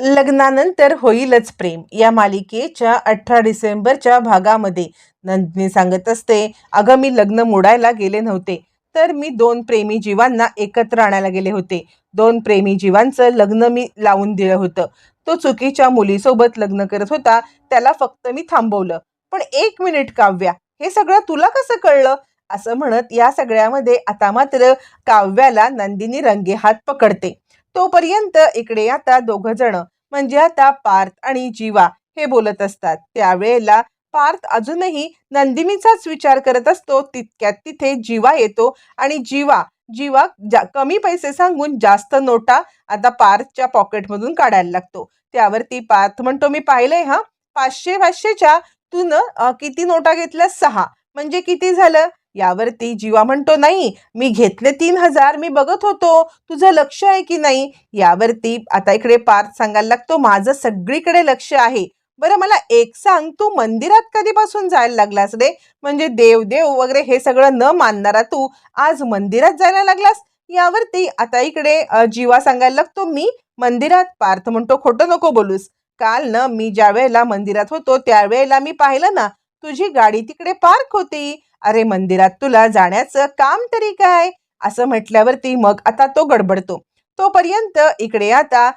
लग्नानंतर होईलच प्रेम. या मालिकेच्या अठरा डिसेंबरच्या भागामध्ये नंदिनी सांगत असते अगं मी लग्न मोडायला गेले नव्हते तर मी दोन प्रेमी जीवांना एकत्र आणायला गेले होते. दोन प्रेमी जीवांचं लग्न मी लावून दिलं होतं. तो चुकीच्या मुलीसोबत लग्न करत होता त्याला फक्त मी थांबवलं. पण एक मिनिट काव्या हे सगळं तुला कसं कळलं? असं म्हणत या सगळ्यामध्ये आता मात्र काव्याला नंदिनी रंगेहात पकडते. तोपर्यंत इकडे आता दोघ जण म्हणजे आता पार्थ आणि जीवा हे बोलत असतात. त्यावेळेला पार्थ अजूनही नंदिनीचाच विचार करत असतो तितक्यात तिथे जीवा येतो आणि जीवा जीवा जा कमी पैसे सांगून जास्त नोटा आता पार्थच्या पॉकेटमधून काढायला लागतो. त्यावरती पार्थ म्हणतो मी पाहिलंय हा पाचशे पाचशेच्या तू न किती नोटा घेतल्या? सहा. म्हणजे किती झालं? यावरती जीवा म्हणतो नाही मी घेतले तीन हजार मी बघत होतो. तुझं लक्ष आहे की नाही? यावरती आता इकडे पार्थ सांगायला लागतो माझं सगळीकडे लक्ष आहे. बरं मला एक सांग तू मंदिरात कधीपासून जायला लागलास रे? म्हणजे देव देव वगैरे हे सगळं न मानणारा तू आज मंदिरात जायला लागलास? यावरती आता इकडे जीवा सांगायला लागतो मी मंदिरात पार्थ म्हणतो खोटं नको बोलूस. काल न मी ज्या वेळेला मंदिरात होतो त्यावेळेला मी पाहिलं ना तुझी गाडी तिकडे पार्क होती. अरे मंदिरात तुला जाण्याचं काम तरी काय? असं म्हटल्यावरती मग आता तो गडबडतो. तोपर्यंत इकडे आता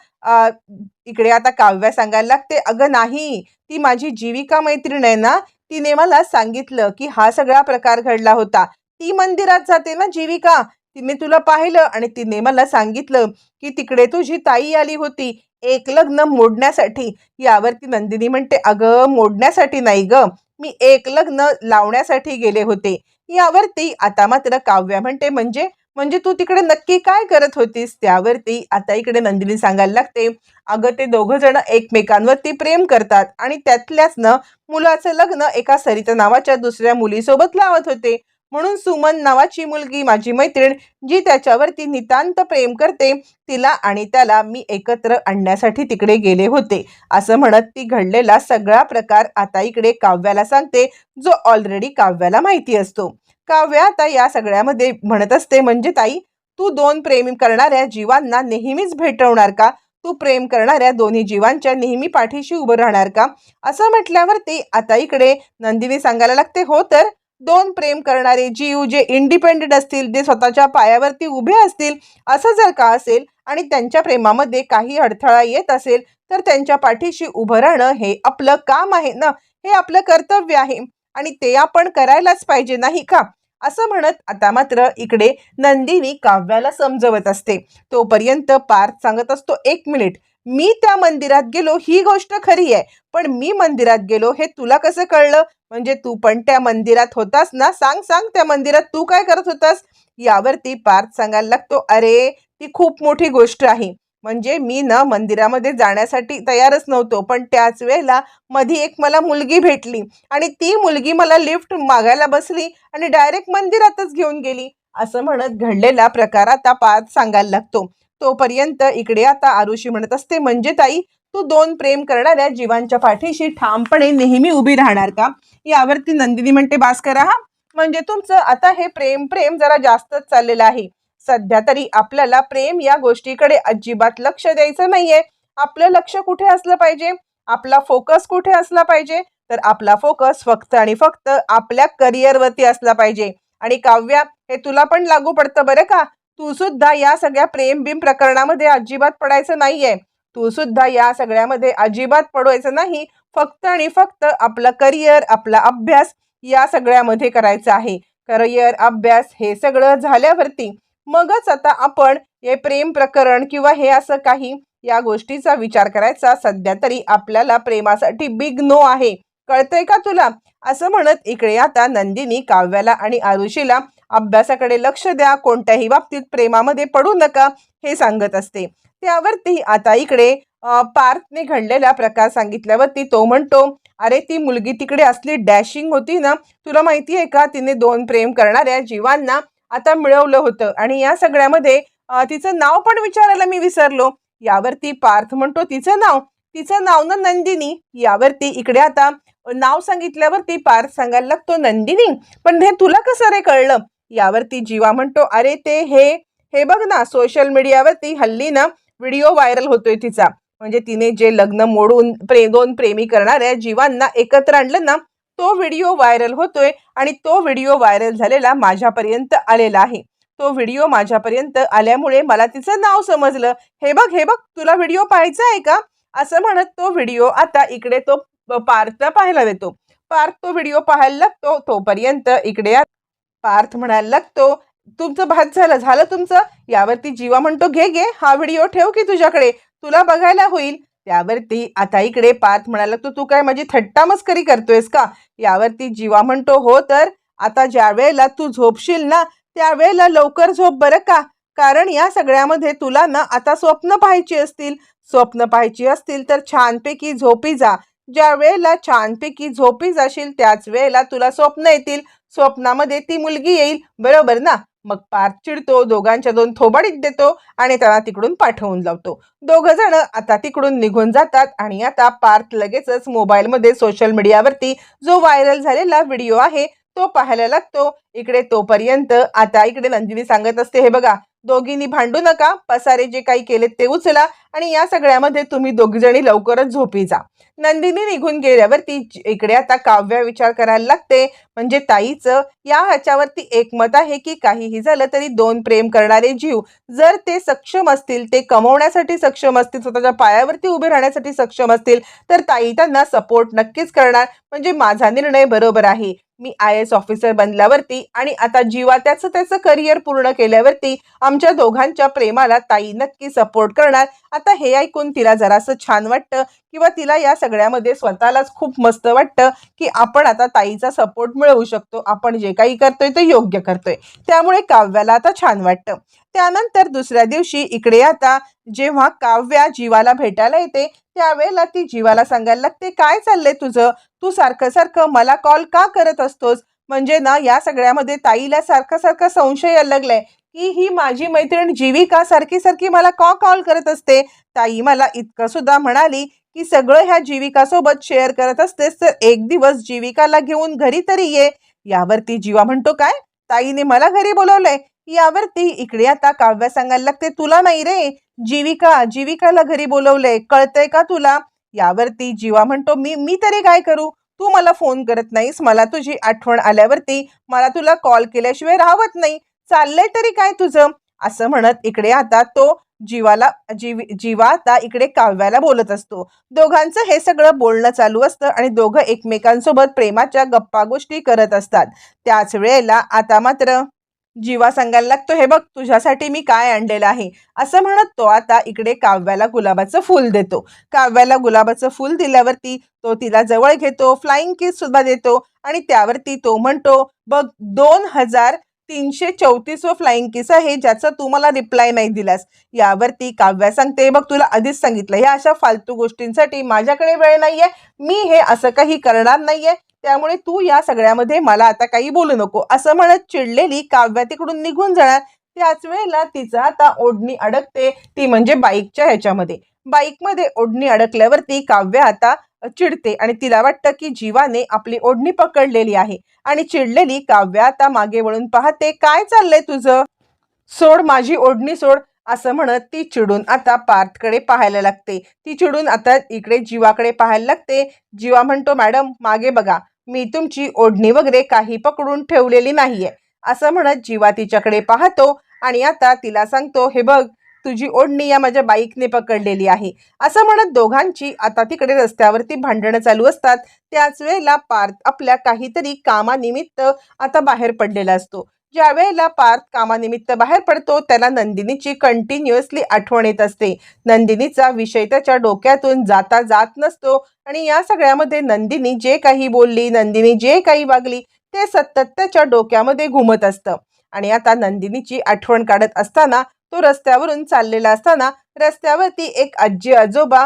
इकडे आता काव्या सांगायला लागते अगं नाही ती माझी जीविका मैत्रीण आहे ना तिने मला सांगितलं की हा सगळा प्रकार घडला होता. ती मंदिरात जाते ना जीविका तिने तुला पाहिलं आणि तिने मला सांगितलं की तिकडे तुझी ताई आली होती एक लग्न मोडण्यासाठी. यावरती नंदिनी म्हणते अगं मोडण्यासाठी नाही ग मी एक लग्न लावण्यासाठी गेले होते. यावरती आता मात्र काव्या म्हणते म्हणजे? म्हणजे तू तिकडे नक्की काय करत होतीस? त्यावरती आता इकडे नंदिनी सांगायला लागते अगं ते दोघं जण एकमेकांवरती प्रेम करतात आणि त्यातल्याच न मुलाचं लग्न एका सरिता नावाच्या दुसऱ्या मुलीसोबत लावत होते. म्हणून सुमन नावाची मुलगी माझी मैत्रीण जी त्याच्यावरती नितांत प्रेम करते तिला आणि त्याला मी एकत्र आणण्यासाठी तिकडे गेले होते. असं म्हणत ती घडलेला सगळा प्रकार आता इकडे काव्याला सांगते जो ऑलरेडी काव्याला माहिती असतो. काव्य आता या सगळ्यामध्ये म्हणत असते म्हणजे ताई तू दोन प्रेम करणाऱ्या जीवांना नेहमीच भेटवणार का? तू प्रेम करणाऱ्या दोन्ही जीवांच्या नेहमी पाठीशी उभं राहणार का? असं म्हटल्यावरती आता इकडे नंदिनी सांगायला लागते हो तर दोन प्रेम करणारे जीव जे इंडिपेंडेंट असतील जे स्वतःच्या पायावरती उभे असतील असं जर का असेल आणि त्यांच्या प्रेमामध्ये काही अडथळा येत असेल तर त्यांच्या पाठीशी उभं राहणं हे आपलं काम आहे ना? हे आपलं कर्तव्य आहे. आणि ते आपण करायलाच पाहिजे नाही का? असं म्हणत आता मात्र इकडे नंदिनी काव्याला समजवत असते. तोपर्यंत पार्थ सांगत असतो एक मिनिट. मी त्या मंदिरात गेलो ही गोष्ट खरी आहे. पण मी मंदिरात गेलो हे तुला कसं कळलं? म्हणजे तू पण त्या मंदिरात होतास ना? सांग सांग त्या मंदिरात तू काय करत होतास? यावरती पार्थ सांगायला लागतो अरे ती खूप मोठी गोष्ट आहे. म्हणजे मी ना मंदिरामध्ये जाण्यासाठी तयारच नव्हतो पण त्याच वेळेला मधी एक मला मुलगी भेटली आणि ती मुलगी मला लिफ्ट मागायला बसली आणि डायरेक्ट मंदिरातच घेऊन गेली. असं म्हणत घडलेला प्रकार आता पाच सांगायला लागतो. तोपर्यंत इकडे आता आरुषी म्हणत असते म्हणजे ताई तू दोन प्रेम करणाऱ्या जीवांच्या पाठीशी ठामपणे नेहमी उभी राहणार का? यावरती नंदिनी म्हणते बास करा हा म्हणजे तुमचं आता हे प्रेम प्रेम जरा जास्तच चाललेलं आहे. सध्या तरी आपल्याला प्रेम या गोष्टीकडे अजिबात लक्ष द्यायचं नाहीये. आपलं लक्ष कुठे असलं पाहिजे? आपला फोकस कुठे असला पाहिजे? तर आपला फोकस फक्त आणि फक्त आपल्या करिअरवरती असला पाहिजे. आणि काव्या हे तुला पण लागू पडतं बरं का? तू सुद्धा या सगळ्या प्रेम बिम प्रकरणामध्ये अजिबात पडायचं नाहीये. तू सुद्धा या सगळ्यामध्ये अजिबात पडवायचं नाही. फक्त आणि फक्त आपलं करिअर आपला अभ्यास या सगळ्यामध्ये करायचं आहे. करिअर अभ्यास हे सगळं झाल्यावरती मगच आता आपण हे प्रेम प्रकरण किंवा हे असं काही या गोष्टीचा विचार करायचा सध्या तरी आपल्याला प्रेमासाठी बिग नो आहे. कळतंय का तुला? असं म्हणत इकडे आता नंदिनी काव्याला आणि आरुषीला अभ्यासाकडे लक्ष द्या कोणत्याही बाबतीत प्रेमामध्ये पडू नका हे सांगत असते. त्यावरती आता इकडे पार्थने घडलेला प्रकार सांगितल्यावरती तो म्हणतो अरे ती मुलगी तिकडे असली डॅशिंग होती ना तुला माहिती आहे का तिने दोन प्रेम करणाऱ्या जीवांना आता मिळवलं होतं आणि या सगळ्यामध्ये तिचं नाव पण विचारायला मी विसरलो. यावरती पार्थ म्हणतो तिचं नाव तिचं नाव ना नंदिनी. यावरती इकडे आता नाव सांगितल्यावरती पार्थ सांगायला लागतो नंदिनी पण हे तुला कसं रे कळलं? यावरती जीवा म्हणतो. अरे ते हे हे बघ ना सोशल मीडियावरती हल्ली ना व्हिडिओ व्हायरल होतोय तिचा. म्हणजे तिने जे लग्न मोडून प्रे दोन प्रेमी करणाऱ्या जीवांना एकत्र आणलं ना तो व्हिडिओ व्हायरल होतोय आणि तो व्हिडिओ व्हायरल झालेला माझ्यापर्यंत आलेला आहे. तो व्हिडिओ माझ्यापर्यंत आल्यामुळे मला तिचं नाव समजलं. हे बघ हे बघ तुला व्हिडिओ पाहायचा आहे का? असं म्हणत तो व्हिडिओ आता इकडे तो पार्थ पाहायला देतो पार्थ तो व्हिडिओ पाहायला लागतो तोपर्यंत इकडे पार्थ म्हणायला लागतो तुमचं भात झालं झालं तुमचं? यावरती जीवा म्हणतो घे घे हा व्हिडिओ ठेव की तुझ्याकडे तुला बघायला होईल. त्यावरती आता इकडे पार्थ म्हणायला लागतो तू काय माझी थट्टा मस्करी करतोयस का? यावरती जीवा म्हणतो हो तर आता ज्या वेळेला तू झोपशील ना त्यावेळेला लवकर झोप बरं का? कारण या सगळ्यामध्ये तुला ना आता स्वप्न पाहायची असतील. स्वप्न पाहायची असतील तर छानपैकी झोपी जा. ज्या वेळेला छानपैकी झोपी जाशील त्याच वेळेला तुला स्वप्न येतील. स्वप्नामध्ये ती मुलगी येईल. बरोबर ना? मग पार्थ चिडतो दोघांच्या दोन थोबाडीत देतो आणि त्याला तिकडून पाठवून लावतो. दोघ जण आता तिकडून निघून जातात आणि आता पार्थ लगेचच मोबाईलमध्ये सोशल मीडियावरती जो व्हायरल झालेला व्हिडिओ आहे तो पाहायला लागतो. इकडे तोपर्यंत आता इकडे नंदिनी सांगत असते हे बघा दोघींनी भांडू नका पसारे जे काही केले ते उचला आणि या सगळ्यामध्ये तुम्ही दोघीजणी लवकरच झोपी जा. नंदिनी निघून गेल्यावरती इकडे आता काव्य विचार करायला लागते. म्हणजे ताईचं या ह्याच्यावरती एकमत आहे की काहीही झालं तरी दोन प्रेम करणारे जीव जर ते सक्षम असतील ते कमवण्यासाठी सक्षम असतील स्वतःच्या पायावरती उभे राहण्यासाठी सक्षम असतील तर ताई त्यांना सपोर्ट नक्कीच करणार. म्हणजे माझा निर्णय बरोबर आहे. मी आय एस ऑफिसर बनल्यावरती आणि आता जीवा त्याचं त्याचं करिअर पूर्ण केल्यावरती आमच्या दोघांच्या प्रेमाला ताई नक्की सपोर्ट करणार. आता हे ऐकून तिला जरासं छान वाटतं किंवा तिला या सगळ्यामध्ये स्वतःलाच खूप मस्त वाटतं की आपण आता ताईचा सपोर्ट मिळवू शकतो. आपण जे काही करतोय ते योग्य करतोय. त्यामुळे काव्याला आता छान वाटतं. त्यानंतर दुसऱ्या दिवशी इकडे आता जेव्हा काव्या जीवाला भेटायला येते त्यावेळेला ती जीवाला सांगायला लागते काय चाललंय तुझं? तू सारखं सारखं मला कॉल का करत असतोस? म्हणजे ना या सगळ्यामध्ये ताईला सारखा सारखा संशय अलगलाय की ही माझी मैत्रीण जीविका सारखी सारखी मला का कॉल करत असते? ताई मला इतकं सुद्धा म्हणाली की सगळं ह्या जीविकासोबत शेअर करत असतेस तर एक दिवस जीविकाला घेऊन घरी तरी ये. यावरती जीवा म्हणतो काय? ताईने मला घरी बोलवलंय. यावरती इकडे आता काव्या सांगायला लागते. तुला नाही रे. जीविका जीविकाला घरी बोलवलंय. कळतंय का तुला? यावरती जीवा म्हणतो मी मी तरी काय करू? तू मला फोन करत नाहीस. मला तुझी आठवण आल्यावरती मला तुला कॉल केल्याशिवाय राहत नाही. चाललंय तरी काय तुझं? असं म्हणत इकडे आता तो जीवाला जीव जीवा आता इकडे काव्याला बोलत असतो. दोघांचं हे सगळं बोलणं चालू असतं आणि दोघं एकमेकांसोबत प्रेमाच्या गप्पा गोष्टी करत असतात. त्याच वेळेला आता मात्र जीवा सांगायला लागतो हे बघ तुझ्यासाठी मी काय आणलेलं आहे? असं म्हणत. तो आता इकडे काव्याला गुलाबाचं फूल देतो. काव्याला गुलाबाचं फूल दिल्यावरती तो तिला जवळ घेतो फ्लाइंग किस सुद्धा देतो आणि त्यावरती तो म्हणतो बघ दोन हजार तीनशे चौतीस व फ्लाइंग किस आहे ज्याचा तू मला रिप्लाय नाही दिलास. यावरती काव्या सांगते बघ तुला आधीच सांगितलं. या अशा फालतू गोष्टींसाठी माझ्याकडे वेळ नाहीये मी हे असं काही करणार नाहीये. त्यामुळे तू या सगळ्यामध्ये मला आता काही बोलू नको. असं म्हणत चिडलेली काव्या तिकडून निघून जाणार. त्याच वेळेला तिचा आता ओढणी अडकते ती म्हणजे बाईकच्या ह्याच्यामध्ये. बाईकमध्ये ओढणी अडकल्यावरती काव्य आता चिडते आणि तिला वाटतं की जीवाने आपली ओढणी पकडलेली आहे आणि चिडलेली काव्य आता मागे वळून पाहते काय चाललंय तुझं? सोड माझी ओढणी सोड असं म्हणत ती चिडून आता पार्थकडे पाहायला लागते. ती चिडून आता इकडे जीवाकडे पाहायला लागते. जीवा म्हणतो मॅडम मागे बघा मी तुमची ओढणी वगैरे काही पकडून ठेवलेली नाहीये असं म्हणत जीवा तिच्याकडे पाहतो आणि आता तिला सांगतो हे बघ तुझी ओढणी या माझ्या बाईकने पकडलेली आहे. असं म्हणत दोघांची आता तिकडे रस्त्यावरती भांडणं चालू असतात. त्याच वेळेला पार्थ आपल्या काहीतरी कामानिमित्त आता बाहेर पडलेला असतो. ज्या वेळेला पार्थ कामानिमित्त बाहेर पडतो त्याला नंदिनीची कंटिन्युअसली आठवण येत असते. नंदिनीचा विषय त्याच्या डोक्यातून जाता जात नसतो आणि या सगळ्यामध्ये नंदिनी जे काही बोलली नंदिनी जे काही वागली ते सतत त्याच्या डोक्यामध्ये घुमत असतं. आणि आता नंदिनीची आठवण काढत असताना तो रस्त्यावरून चाललेला असताना रस्त्यावरती एक आजी आजोबा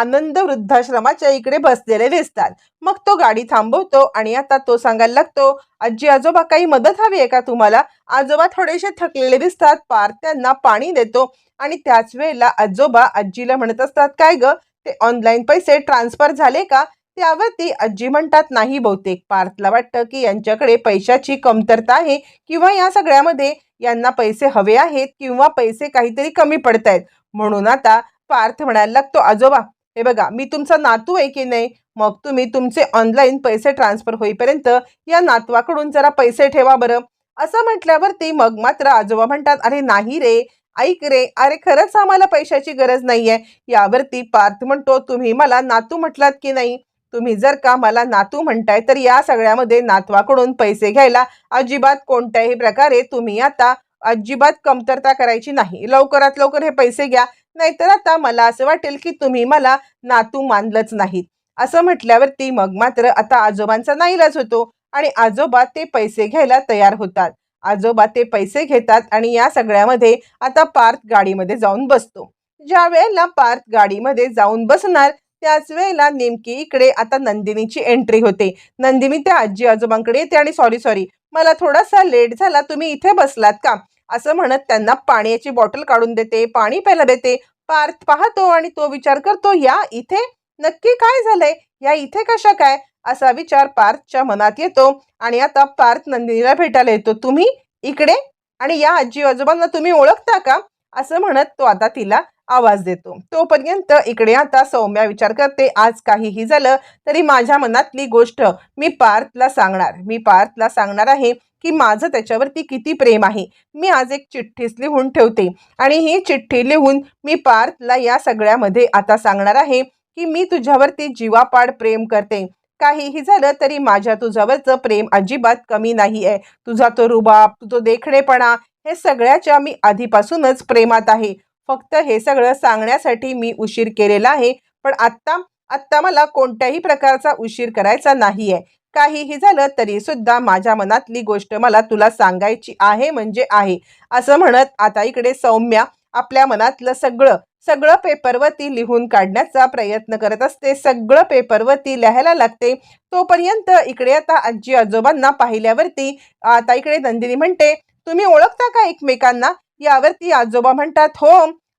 आनंद वृद्धाश्रमाच्या इकडे बसलेले दिसतात. मग तो गाडी थांबवतो आणि आता तो सांगायला लागतो आजी आजोबा काही मदत हवी आहे का तुम्हाला? आजोबा थोडेसे थकलेले दिसतात पार त्यांना पाणी देतो आणि त्याच वेळेला आजोबा आजीला म्हणत असतात काय ग ते ऑनलाईन पैसे ट्रान्सफर झाले का? त्यावरती आजी म्हणतात नाही बहुतेक. पार्थला वाटतं की यांच्याकडे पैशाची कमतरता आहे किंवा या सगळ्यामध्ये यांना पैसे हवे आहेत किंवा पैसे काहीतरी कमी पडत आहेत म्हणून आता पार्थ म्हणायला लागतो आजोबा हे बघा मी तुमचा नातू आहे की नाही? मग तुम्ही तुमचे ऑनलाईन पैसे ट्रान्सफर होईपर्यंत या नातवाकडून जरा पैसे ठेवा बरं. असं म्हटल्यावरती मग मात्र आजोबा म्हणतात अरे नाही रे. ऐक रे. अरे खरंच आम्हाला पैशाची गरज नाही आहे यावरती पार्थ म्हणतो तुम्ही मला नातू म्हटलात की नाही? तुम्ही जर का मला नातू म्हणताय तर या सगळ्यामध्ये नातवाकडून पैसे घ्यायला अजिबात कोणत्याही प्रकारे तुम्ही आता अजिबात कमतरता करायची नाही. लवकरात लवकर हे पैसे घ्या नाहीतर आता मला असं वाटेल की तुम्ही मला नातू मानलंच नाहीत. असं म्हटल्यावरती मग मात्र आता आजोबांचा नाईलाज होतो आणि आजोबा ते पैसे घ्यायला तयार होतात. आजोबा ते पैसे घेतात आणि या सगळ्यामध्ये आता पार्थ गाडीमध्ये जाऊन बसतो. ज्या वेळेला पार्थ गाडीमध्ये जाऊन बसणार त्याच वेळेला नेमकी इकडे आता नंदिनीची एंट्री होते. नंदिनी त्या आजी आजोबांकडे येते आणि सॉरी सॉरी मला थोडासा लेट झाला तुम्ही इथे बसलात का? असं म्हणत त्यांना पाण्याची बॉटल काढून देते पाणी प्यायला देते. पार्थ पाहतो आणि तो विचार करतो या इथे नक्की काय झालंय? या इथे कशा काय? असा विचार पार्थच्या मनात येतो आणि आता पार्थ नंदिनीला भेटायला येतो. तुम्ही इकडे आणि या आजी आजोबांना तुम्ही ओळखता का? असं म्हणत तो आता तिला आवाज देतो. तोपर्यंत इकडे आता सौम्या विचार करते आज काहीही झालं तरी माझ्या मनातली गोष्ट मी पार्थला सांगणार. मी पार्थला सांगणार आहे की माझं त्याच्यावरती किती प्रेम आहे. मी आज एक चिठ्ठीच लिहून ठेवते आणि ही चिठ्ठी लिहून मी पार्थला या सगळ्यामध्ये आता सांगणार आहे की मी तुझ्यावरती जीवापाड प्रेम करते. काहीही झालं तरी माझ्या तुझ्यावरचं प्रेम अजिबात कमी नाही आहे तुझा तो रुबाब तुझं देखणेपणा हे सगळ्याच्या मी आधीपासूनच प्रेमात आहे. फक्त हे सगळं सांगण्यासाठी मी उशीर केलेला आहे पण आत्ता आत्ता मला कोणत्याही प्रकारचा उशीर करायचा नाही आहे काहीही झालं तरी सुद्धा माझ्या मनातली गोष्ट मला तुला सांगायची आहे म्हणजे आहे. असं म्हणत आता इकडे सौम्या आपल्या मनातलं सगळं सगळं पेपरवरती लिहून काढण्याचा प्रयत्न करत असते. सगळं पेपरवरती लिहायला लागते. तोपर्यंत इकडे आता आजी आजोबांना पाहिल्यावरती आता इकडे नंदिनी म्हणते तुम्ही ओळखता का एकमेकांना? यावरती आजोबा म्हणतात हो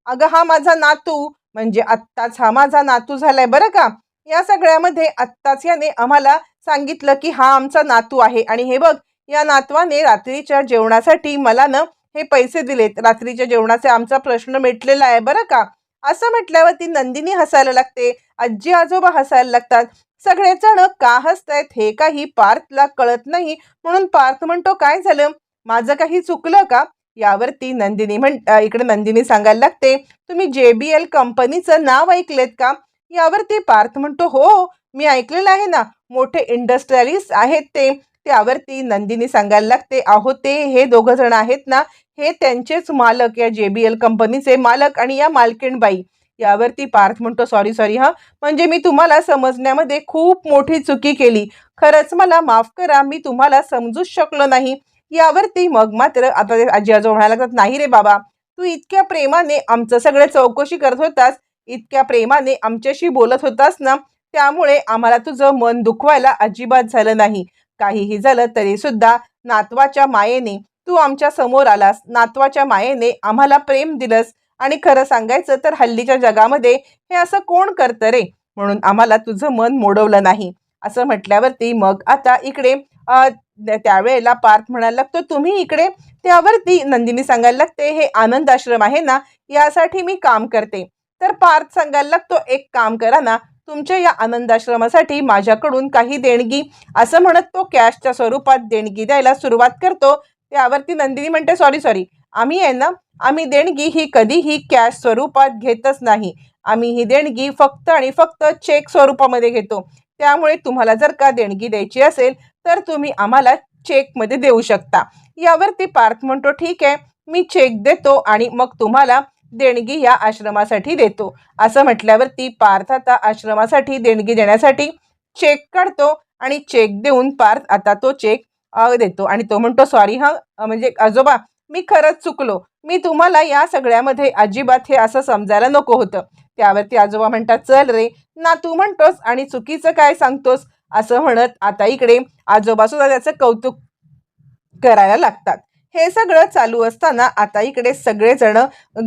अगं हा माझा नातू म्हणजे आत्ताच हा माझा नातू झालाय बरं का? या सगळ्यामध्ये आत्ताच याने आम्हाला सांगितलं की हा आमचा नातू आहे आणि हे बघ या नातवाने रात्रीच्या जेवणासाठी मला ना हे पैसे दिलेत. रात्रीच्या जेवणाचे आमचा प्रश्न मिटलेला आहे बरं का? असं म्हटल्यावर ती नंदिनी हसायला लागते आजी आजोबा हसायला लागतात. सगळेजण का हसतायत हे काही पार्थला कळत नाही म्हणून पार्थ म्हणतो काय झालं? माझं काही चुकलं का? यावरती नंदिनी म्हण इकडे नंदिनी सांगायला लागते तुम्ही जे बी एल कंपनीचं नाव ऐकलेत का? यावरती पार्थ म्हणतो हो मी ऐकलेलं आहे ना मोठे इंडस्ट्रियलिस्ट आहेत ते. त्यावरती नंदिनी सांगायला लागते अहो ते हे दोघं जण आहेत ना हे त्यांचेच मालक या जे बी एल कंपनीचे मालक आणि या मालकीणबाई. यावरती पार्थ म्हणतो सॉरी सॉरी हां म्हणजे मी तुम्हाला समजण्यामध्ये खूप मोठी चुकी केली. खरंच मला माफ करा मी तुम्हाला समजूच शकलो नाही. यावरती मग मात्र आता आजी आजो म्हणायला लागतात नाही रे बाबा तू इतक्या प्रेमाने आमचं सगळं चौकशी करत होतास इतक्या प्रेमाने आमच्याशी बोलत होतास ना त्यामुळे आम्हाला तुझं मन दुखवायला अजिबात झालं नाही. काहीही झालं तरी सुद्धा नातवाच्या मायेने तू आमच्यासमोर आलास. नातवाच्या मायेने आम्हाला प्रेम दिलंस. आणि खरं सांगायचं तर हल्लीच्या जगामध्ये हे असं कोण करतं रे? म्हणून आम्हाला तुझं मन मोडवलं नाही. असं म्हटल्यावरती मग आता इकडे त्यावेळेला पार्थ म्हणायला लागतो तुम्ही इकडे त्यावरती नंदिनी सांगायला लागते हे आनंद आश्रम आहे ना यासाठी मी काम करते. तर पार्थ सांगायला लागतो एक काम करा ना तुमच्या या आनंदाश्रमासाठी माझ्याकडून काही देणगी असं म्हणत तो कॅशच्या स्वरूपात देणगी द्यायला सुरुवात करतो. त्यावरती नंदिनी म्हणते सॉरी सॉरी आम्ही आहे ना आम्ही देणगी ही कधीही कॅश स्वरूपात घेतच नाही. आम्ही ही देणगी फक्त आणि फक्त चेक स्वरूपामध्ये घेतो. त्यामुळे तुम्हाला जर का देणगी द्यायची असेल तर तुम्ही आम्हाला चेकमध्ये देऊ शकता. यावरती पार्थ म्हणतो ठीक आहे मी चेक देतो आणि मग तुम्हाला देणगी या आश्रमासाठी देतो. असं म्हटल्यावरती पार्थ आता आश्रमासाठी देणगी देण्यासाठी चेक काढतो आणि चेक देऊन पार्थ आता तो चेक देतो. आणि तो म्हणतो सॉरी हा म्हणजे आजोबा मी खरंच चुकलो. मी तुम्हाला या सगळ्यामध्ये अजिबात हे असं समजायला नको होतं. त्यावरती आजोबा म्हणतात चल रे ना तू म्हणतोस आणि चुकीचं काय सांगतोस? असं म्हणत आता इकडे आजोबा सुद्धा त्याचं कौतुक करायला लागतात. हे सगळं चालू असताना आता इकडे सगळेजण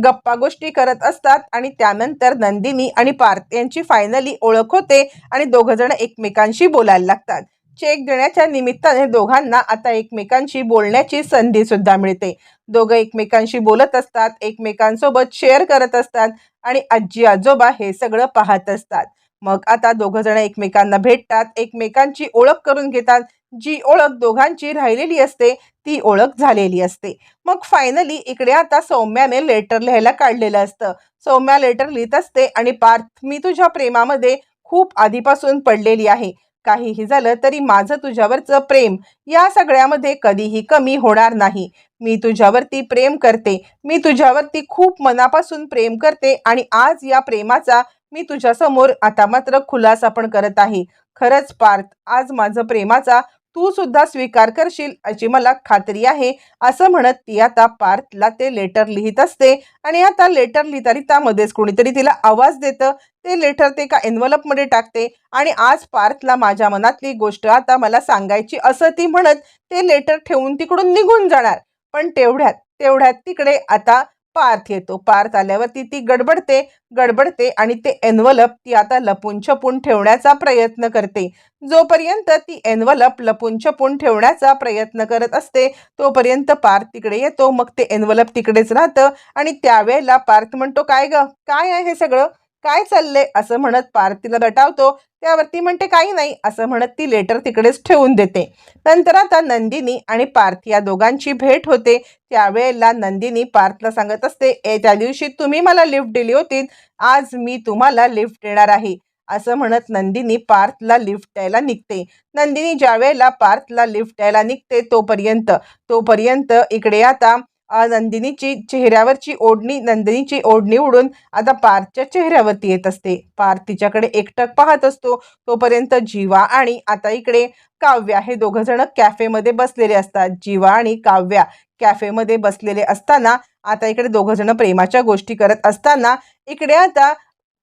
गप्पा गोष्टी करत असतात आणि त्यानंतर नंदिनी आणि पार्थ यांची फायनली ओळख होते आणि दोघंजण एकमेकांशी बोलायला लागतात. चेक देण्याच्या निमित्ताने दोघांना आता एकमेकांशी बोलण्याची संधी सुद्धा मिळते. दोघं एकमेकांशी बोलत असतात एकमेकांसोबत शेअर करत असतात आणि आजी आजोबा हे सगळं पाहत असतात. मग आता दोघं जण एकमेकांना भेटतात एकमेकांची ओळख करून घेतात. जी ओळख दोघांची राहिलेली असते ती ओळख झालेली असते. मग फायनली इकडे आता सौम्याने लेटर लिहायला काढलेलं असतं. सौम्या लेटर लिहित असते आणि पार्थ मी तुझ्या प्रेमामध्ये खूप आधीपासून पडलेली आहे. काहीही झालं तरी माझं तुझ्यावरचं प्रेम या सगळ्यामध्ये कधीही कमी होणार नाही. मी तुझ्यावरती प्रेम करते. मी तुझ्यावरती खूप मनापासून प्रेम करते आणि आज या प्रेमाचा मी तुझ्यासमोर आता मात्र खुलासा पण करत आहे. खरंच पार्थ आज माझं प्रेमाचा तू सुद्धा स्वीकार करशील याची मला खात्री आहे असं म्हणत ती आता पार्थला ते लेटर लिहित असते आणि आता लेटर लिहिता लिहिता मध्येच कोणीतरी तिला आवाज देतं. ते लेटर ते एका एन्व्हलपमध्ये टाकते आणि आज पार्थला माझ्या मनातली गोष्ट आता मला सांगायची असं ती म्हणत ते लेटर ठेवून तिकडून निघून जाणार. पण तेवढ्यात तेवढ्यात तिकडे आता पार्थ येतो. पार्थ आल्यावरती ती गडबडते गडबडते आणि ते एन्व्हलप ती आता लपून छपून ठेवण्याचा प्रयत्न करते. जोपर्यंत ती एन्व्हलप लपून छपून ठेवण्याचा प्रयत्न करत असते तोपर्यंत पार्थ तिकडे येतो. मग ते एन्व्हलप तिकडेच राहतं आणि त्यावेळेला पार्थ म्हणतो काय ग? काय आहे हे सगळं? काय चाललंय? असं म्हणत पार्थ तिला दटावतो त्यावरती म्हणते काही नाही असं म्हणत ती लेटर तिकडेच ठेवून देते. नंतर आता नंदिनी आणि पार्थ या दोघांची भेट होते. त्यावेळेला नंदिनी पार्थला सांगत असते ए त्या दिवशी तुम्ही मला लिफ्ट दिली होती. आज मी तुम्हाला लिफ्ट देणार आहे. असं म्हणत नंदिनी पार्थला लिफ्ट द्यायला निघते. नंदिनी ज्या वेळेला पार्थला लिफ्ट द्यायला निघते तोपर्यंत तोपर्यंत इकडे आता नंदिनीची चेहऱ्यावरची ओढणी नंदिनीची ओढणी उडून आता पार्थच्या चेहऱ्यावरती येत असते. पार्थ तिच्याकडे एकटक पाहत असतो. तोपर्यंत जीवा आणि आता इकडे काव्या हे दोघं जण कॅफेमध्ये बसलेले असतात. जीवा आणि काव्या कॅफेमध्ये बसलेले असताना आता इकडे दोघं जण प्रेमाच्या गोष्टी करत असताना इकडे आता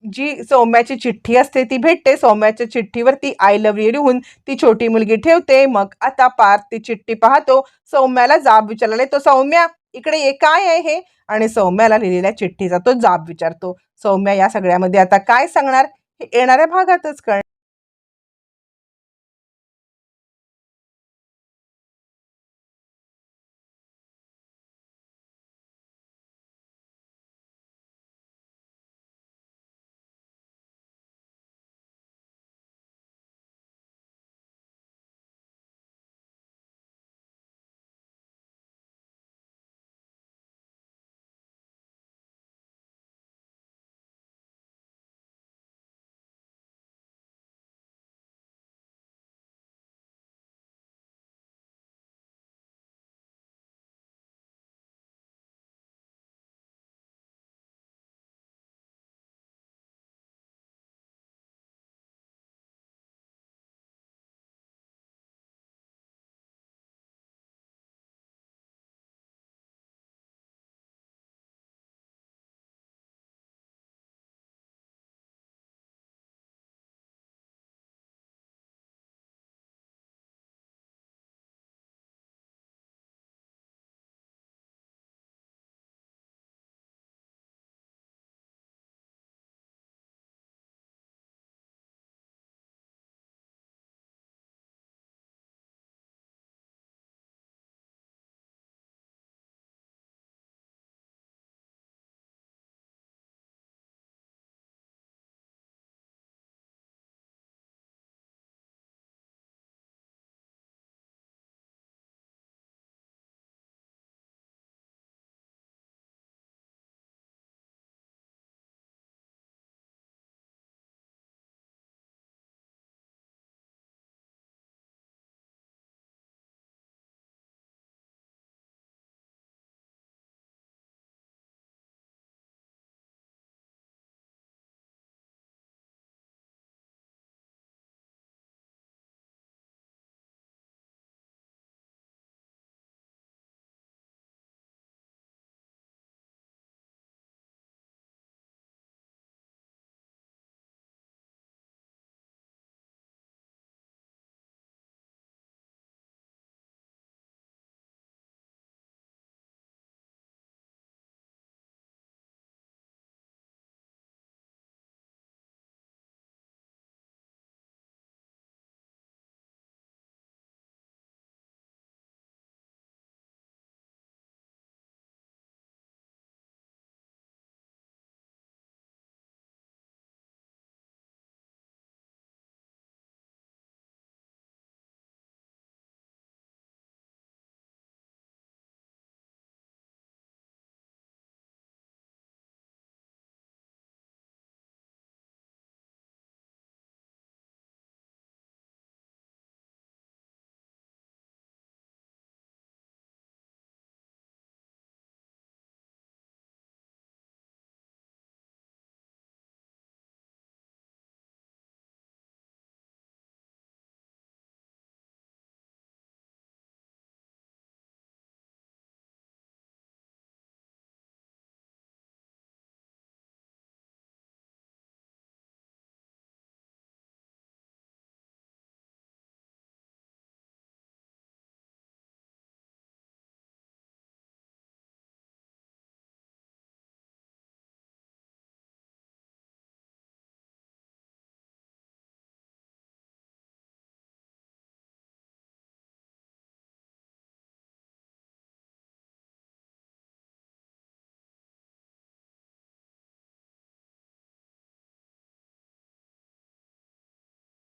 जी सौम्याची चिठ्ठी असते ती भेटते. सौम्याच्या चिठ्ठीवरती आय लव्ह यू लिहून ती छोटी मुलगी ठेवते. मग आता पार्थ ती चिठ्ठी पाहतो. सौम्याला जाब विचारला तो सौम्या इकडे हे काय आहे? हे आणि सौम्याला लिहिलेल्या चिठ्ठीचा तो जाब विचारतो. सौम्या या सगळ्यामध्ये आता काय सांगणार? हे येणाऱ्या भागातच कळ